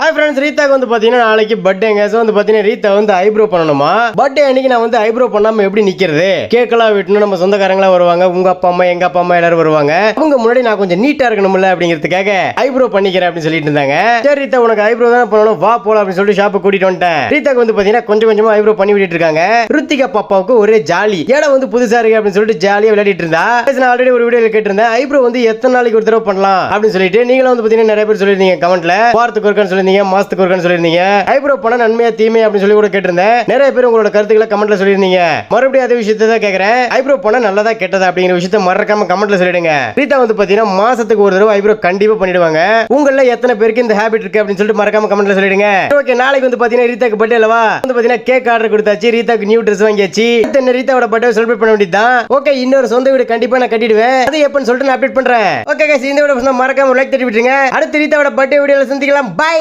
Hi friends ரீதாக்கு வந்து பார்த்தீங்கன்னா நாளைக்கு பர்த்டேங்க ஸோ வந்து பார்த்தீங்கன்னா ரீதா வந்து ஐப்ரோ பண்ணணுமா? பர்த்டே அன்னைக்கு நான் வந்து ஐப்ரோ பண்ணாம எப்படி நிக்கிறது? கேக்கெல்லாம் வெட்டணும் நம்ம சொந்தக்காரங்களாம் வருவாங்க. உங்க அப்பா அம்மா எங்க அப்பா அம்மா எல்லாரும் வருவாங்க. அவங்க முன்னாடி நான் கொஞ்சம் நீட்டா இருக்கணும்ல அப்படிங்கிறதுக்காக ஐப்ரோ பண்ணிக்கிறேன் அப்படின்னு சொல்லிட்டு இருந்தாங்க. சரி ரீதா உனக்கு ஐப்ரோ தான் பண்ணணும்? வா போலாம் அப்படின்னு சொல்லிட்டு ஷாப்பை கூட்டிட்டு வந்துட்டேன். ரீதாக்கு வந்து பார்த்தீங்கன்னா கொஞ்சம் கொஞ்சமா ஐப்ரோ பண்ணி விட்டுட்டு இருக்காங்க. ருத்திகா பாப்பாவுக்கு ஒரே ஜாலி. ஏடா வந்து புதுசா இருக்கு அப்படின்னு சொல்லிட்டு ஜாலியாக விளையாடிட்டு இருந்தா. நான் ஆல்ரெடி ஒரு வீடியோல கேட்டிருந்தேன். ஐப்ரோ வந்து எத்தனை நாளைக்கு ஒரு தடவை பண்ணலாம் அப்படின்னு சொல்லிட்டு. நீங்களும் வந்து பார்த்தீங்கன்னா நிறைய பேர் சொல்லியிருந்தீங்க கமெண்ட்ல. வாரத்துக்கு ஒருக்கான்னு சொல்லியிருந்தீங்க மாசத்துக்கு ஒருக்கான்னு சொல்லியிருந்தீங்க. ஐப்ரோ பண்ண நன்மையா தீமை அப்படின்னு சொல்லி கூட கேட்டிருந்தேன். நிறைய பேர் உங்களோட கருத்துக்களை கமெண்ட்ல சொல்லியிருந்தீங்க. மறுபடியும் அதே விஷயத்தை தான் கேட்கறேன் ஐப்ரோ பண்ண நல்லதா கெட்டதா அப்படிங்கிற விஷயத்த மறக்காம கமெண்ட்ல சொல்லிடுங்க. ரீதா வந்து பாத்தீங்கன்னா மாசத்துக்கு ஒரு தடவை ஐப்ரோ கண்டிப்பா பண்ணிடுவாங்க. உங்கள எத்தனை பேருக்கு இந்த ஹேபிட் இருக்கு அப்படின்னு சொல்லிட்டு மறக்காம கமெண்ட்ல சொல்லிடுங்க. ஓகே நாளைக்கு வந்து பாத்தீங்கன்னா ரீதாக்கு பர்த்டே அல்லவா? வந்து பாத்தீங்கன்னா கேக் ஆர்டர் கொடுத்தாச்சு. ரீதாக்கு நியூ ட்ரெஸ் வாங்கியாச்சு. என்ன ரீதாவோட பர்த்டே செலிப்ரேட் பண்ண வேண்டியதான் ஓகே இன்னொரு சொந்த வீடு கண்டிப்பா நான் கட்டிடுவேன். அது எப்பன்னு சொல்லிட்டு நான் அப்டேட் பண்றேன். ஓகே இந்த வீடியோ மறக்காம லைக் தட்டி விட்டுருங்க. அடுத்து ரீதாவோட பர்த்டே வீடியோல சந்திக்கலாம். பை